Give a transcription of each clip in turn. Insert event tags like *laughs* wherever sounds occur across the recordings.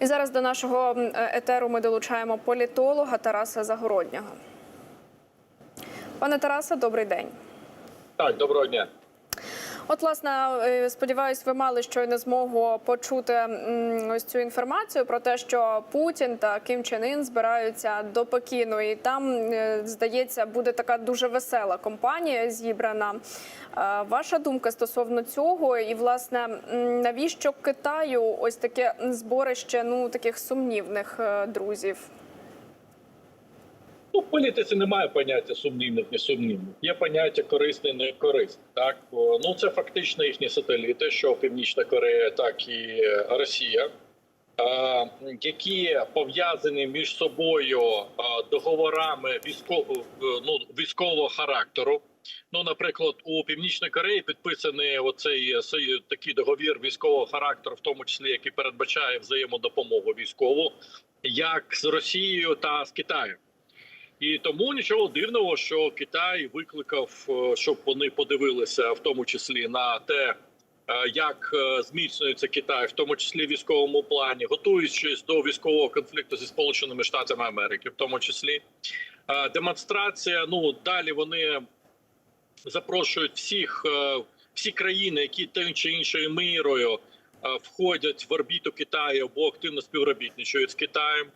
І зараз до нашого етеру ми долучаємо політолога Тараса Загороднього. Пане Тарасе, добрий день. Так, доброго дня. От, власне, е, сподіваюсь, ви мали щойно змогу почути ось цю інформацію про те, що Путін та Кім Чен Ін збираються до Пекіну, і там е, здається буде така дуже весела компанія зібрана. Е, Ваша думка стосовно цього, і власне навіщо Китаю ось таке зборище ну таких сумнівних друзів? Ну, в політиці немає поняття сумнівних, несумнівних. Є поняття корисне, не корисне. Так ну це фактично їхні сателіти, що Північна Корея, так і Росія, е, які пов'язані між собою е, договорами військового ну військового характеру. Ну, наприклад, у Північній Кореї підписаний оцей сою- такий договір військового характеру, в тому числі який передбачає взаємодопомогу військову, як з Росією та з Китаєм. І тому нічого дивного, що Китай викликав, е, щоб вони подивилися, в тому числі на те, е, як е, зміцнюється Китай, в тому числі в військовому плані, готуючись до військового конфлікту зі Сполученими Штатами Америки, в тому числі демонстрація. Ну далі вони запрошують всіх всі країни, які тим чи іншою мірою входять в орбіту Китаю або активно співробітничають з Китаєм.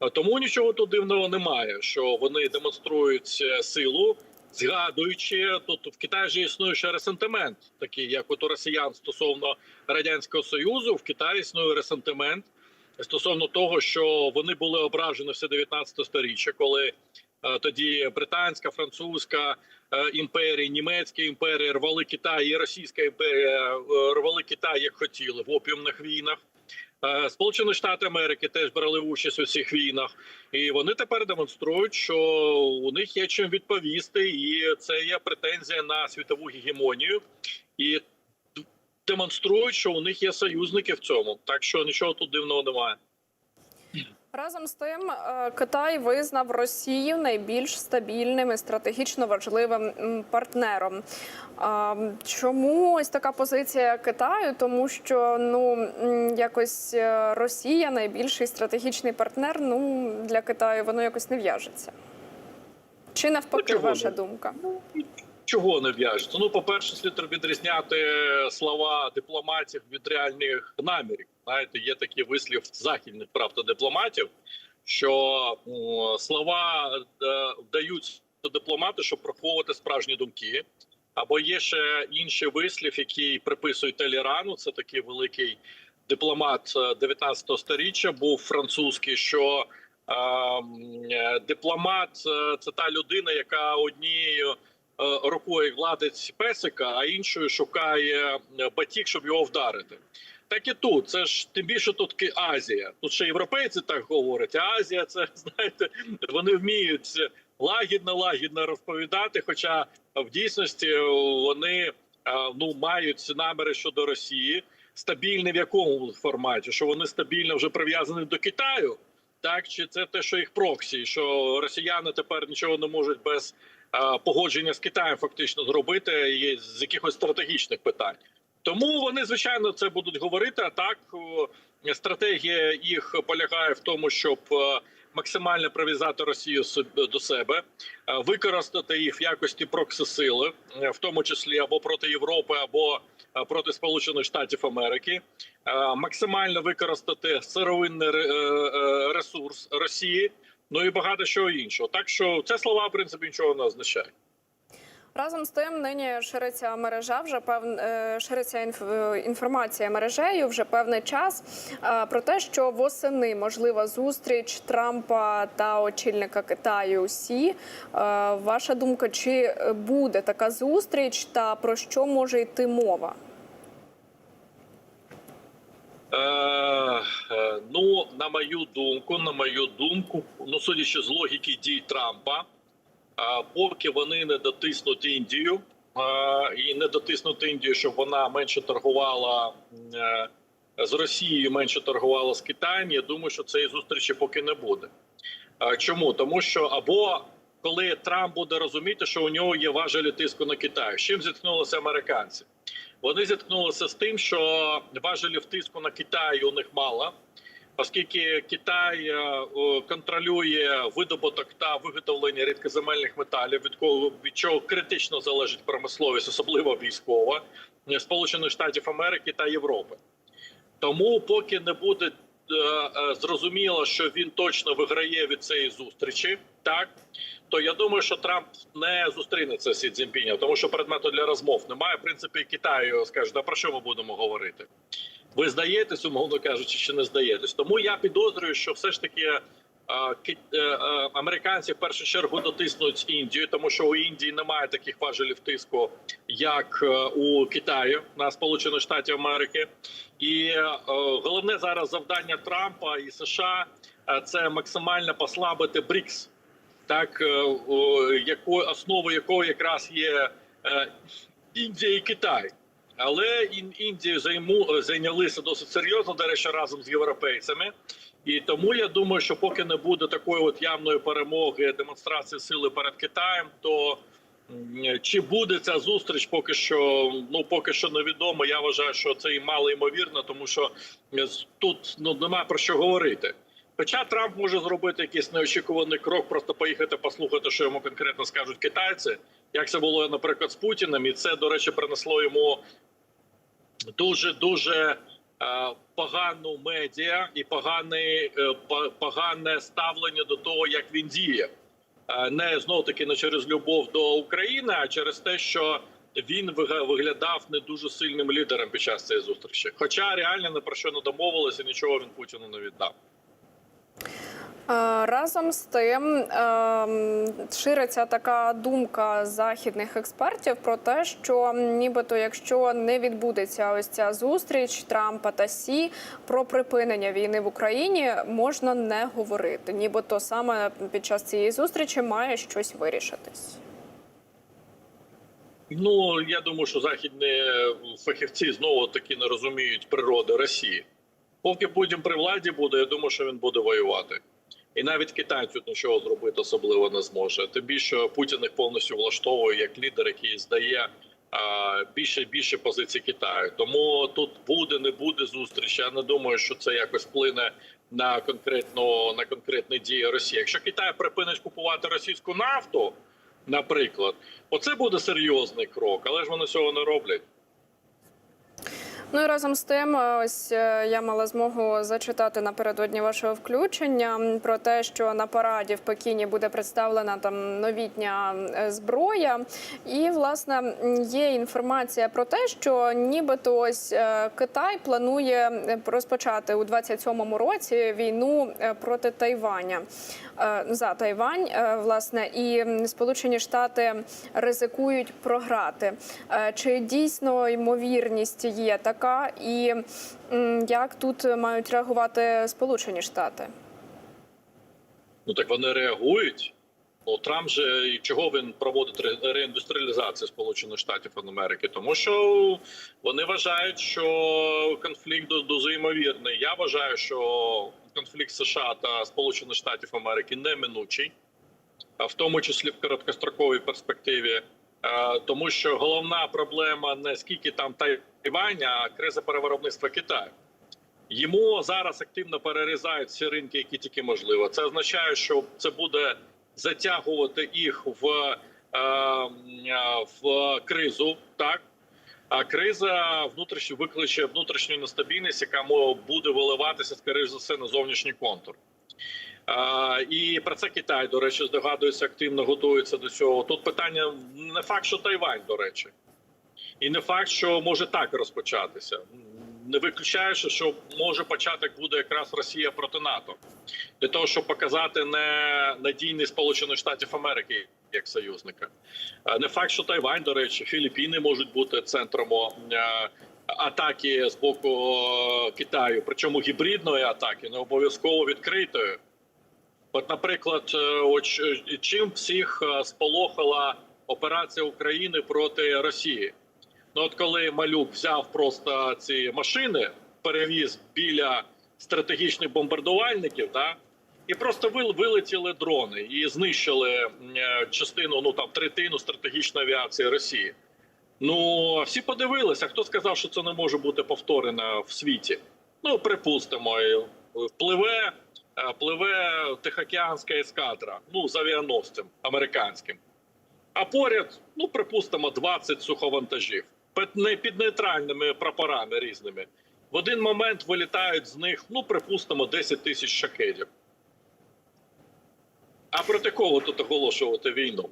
Е, Тому нічого тут дивного немає, що вони демонструють е, силу, згадуючи тут в Китаї ж існує ще ресентимент, такий як от у росіян стосовно радянського союзу. В Китаї існує ресентимент стосовно того, що вони були ображені все 19 сторіччя, коли е, тоді британська, французька імперії, німецька імперія рвали Китай, і Російська імперія рвали Китай як хотіли в опіумних війнах. Е, Сполучені Штати Америки теж брали участь у цих війнах, і вони тепер демонструють, що у них є чим відповісти, і це є претензія на світову гегемонію, і демонструють, що у них є союзники в цьому. Так що нічого тут дивного немає. Разом з тим, е, Китай визнав Росію найбільш стабільним і стратегічно важливим партнером. Чому ось така позиція Китаю? Тому що ну якось е, Росія найбільший стратегічний партнер. Ну для Китаю воно якось не в'яжеться. Чи навпаки, Ну, ваша не? думка? Чого не в'яжеться? Ну, по-перше, слід відрізняти слова дипломатів від реальних намірів. Знаєте, є такий вислів західних правда дипломатів, що слова е, дипломати, щоб приховувати справжні думки. Або є ще інший вислів, який приписують Телірану. Це такий великий дипломат е, 19 століття, був французький. що е, е, дипломат е, це та людина, яка однією е, рукою гладить песика, а іншою шукає е, батіг, щоб його вдарити. Так і тут це ж тим більше тут Азія. Тут ще європейці так говорять. А Азія, це *laughs* знаєте, вони вміють лагідно, лагідно розповідати. Хоча в дійсності вони ну мають наміри щодо Росії. Стабільні в якому форматі? Що вони стабільно вже прив'язані до Китаю? Так чи це те, що їх проксі, що росіяни тепер нічого не можуть без е, погодження з Китаєм фактично зробити з якихось стратегічних питань. Тому вони звичайно це будуть говорити. А так стратегія їх полягає в тому, щоб е, максимально прив'язати Росію до себе, е, використати їх в якості прокси-сили, е, в тому числі або проти Європи, або проти Сполучених Штатів Америки, максимально використати сировинний ре- ресурс Росії. Ну і багато чого іншого. Так що це слова в принципі нічого не означають. Разом з тим, нині шириться мережа вже пев... е, шириться інф- е, інформація мережею вже певний час е, про те, що восени можлива зустріч Трампа та очільника Китаю. Сі ваша думка, чи буде така зустріч, та про що може йти мова? Е, ну, на мою думку, на мою думку, ну судячи з логіки дій Трампа, поки вони не дотиснуть Індію і не дотиснуть Індію, щоб вона менше торгувала е, з Росією, менше торгувала з Китаєм. Я думаю, що цієї зустрічі поки не буде. Чому? Тому що або коли Трамп буде розуміти, що у нього є важелі тиску на Китай, з чим зіткнулися американці? Вони зіткнулися з тим, що важелів тиску на Китай у них мало. Оскільки Китай е, контролює видобуток та виготовлення рідкоземельних металів, від кого від чого критично залежить промисловість, особливо військова е, Сполучених Штатів Америки та Європи. Тому, поки не буде е, зрозуміло, що він точно виграє від цієї зустрічі, так то я думаю, що Трамп не зустрінеться з Сі Цзіньпінем, тому що предмету для розмов немає. В принципі, Китаю скаже, да про що ми будемо говорити? Ви здаєтесь, умовно кажучи, чи не здаєтесь? Тому я підозрюю, що все ж таки. е, е, Американці в першу чергу дотиснуть Індію, тому що у Індії немає таких важелів тиску, як е, у Китаю на Сполучені Штати Америки. І головне зараз завдання Трампа і США це максимально послабити БРІКС, так якою основою якого якраз є Індія і Китай. Але Ін- Індію займу зайнялися досить серйозно, до речі, разом з європейцями. І тому я думаю, що поки не буде такої от явної перемоги, демонстрації сили перед Китаєм, то чи буде ця зустріч, поки що ну поки що невідомо. Я вважаю, що це і мало ймовірно, тому що е, тут ну немає про що говорити. Хоча Трамп може зробити якийсь неочікуваний крок, просто поїхати послухати, що йому конкретно скажуть китайці, як це було, наприклад, з Путіним, і це, до речі, принесло йому дуже дуже е, погану медіа і поганий, е, погане ставлення до того, як він діє. Е, Не знов таки не через любов до України, а через те, що він виглядав не дуже сильним лідером під час цієї зустрічі. Хоча реально не про що не домовилися, нічого він Путіну не віддав. Е, Разом з тим ем, шириться така думка західних експертів про те, що нібито, якщо не відбудеться ось ця зустріч Трампа та Сі про припинення війни в Україні, можна не говорити. Нібито саме під час цієї зустрічі має щось вирішитись. Ну я думаю, що західні фахівці знову таки не розуміють природи Росії. Поки Путін при владі буде, я думаю, що він буде воювати. І навіть Китай тут нічого зробити особливо не зможе. Тим більше Путін їх повністю влаштовує як лідер, який здає більше і більше позицій Китаю. Тому тут буде, не буде зустріч. Я не думаю, що це якось вплине на конкретну на конкретні дії Росії. Якщо Китай припинить купувати російську нафту, наприклад, оце буде серйозний крок, але ж вони цього не роблять. Ну і разом з тим, е, ось е, я мала змогу зачитати напередодні вашого включення про те, що на параді в Пекіні буде представлена там новітня е, зброя. І власне є інформація про те, що нібито ось Китай планує розпочати у 27-му році війну проти Тайваня за Тайвань, власне, і Сполучені Штати ризикують програти. Чи дійсно ймовірність є така, і як тут мають реагувати Сполучені Штати? Ну так вони реагують. Ну Трамп же і чого він проводить ре- реіндустріалізацію Сполучених Штатів Америки? Тому що вони вважають, що конфлікт ду- дуже ймовірний. Я вважаю, що конфлікт США та Сполучених Штатів Америки неминучий, а в тому числі в короткостроковій перспективі. Е, Тому що головна проблема не скільки там Тайвань, а криза перевиробництва Китаю. Йому зараз активно перерізають всі ринки, які тільки можливо. Це означає, що це буде затягувати їх в, е, е, в кризу. Так а криза внутрішньо викличе внутрішню нестабільність, яка буде виливатися скоріш за все на зовнішній контур. Е, і про це Китай, до речі, здогадується, активно готується до цього. Тут питання не факт, що Тайвань, до речі, і не факт, що може так розпочатися. Не виключаю, що- може початок буде якраз Росія проти НАТО для того, щоб показати не надійність Сполучених Штатів Америки як союзника. Е, Не факт, що Тайвань, до речі, Філіппіни можуть бути центром е, атаки з боку е, Китаю, причому гібридної атаки, не обов'язково відкритої. От, наприклад, чим всіх сполохала операція України проти Росії? Ну, от коли малюк взяв просто ці машини, перевіз біля стратегічних бомбардувальників, да, і просто вилетіли дрони і знищили е, частину, ну там третину стратегічної авіації Росії. Ну всі подивилися, хто сказав, що це не може бути повторено в світі. Ну, припустимо, Впливе, е, пливе Тихоокеанська ескадра, ну з авіаносцем американським. А поряд, ну припустимо, 20 суховантажів не- під нейтральними прапорами різними. В один момент вилітають з них, ну припустимо, 10 тисяч шахедів. А проти кого тут оголошувати війну?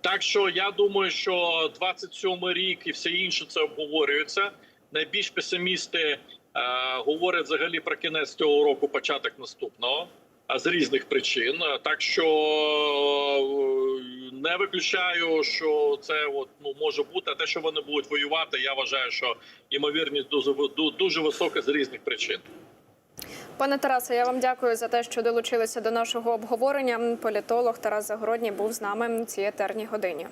Так що я думаю, що 27 рік і все інше це обговорюється. Найбільш песимісти е, говорять взагалі про кінець цього року, початок наступного, а з різних причин. Так що е, не виключаю, що це от ну може бути. А те, що вони будуть воювати, я вважаю, що ймовірність дуже дуже висока з різних причин. Пане Тарасе, я вам дякую за те, що долучилися до нашого обговорення. Політолог Тарас Загородній був з нами цієї терній годині.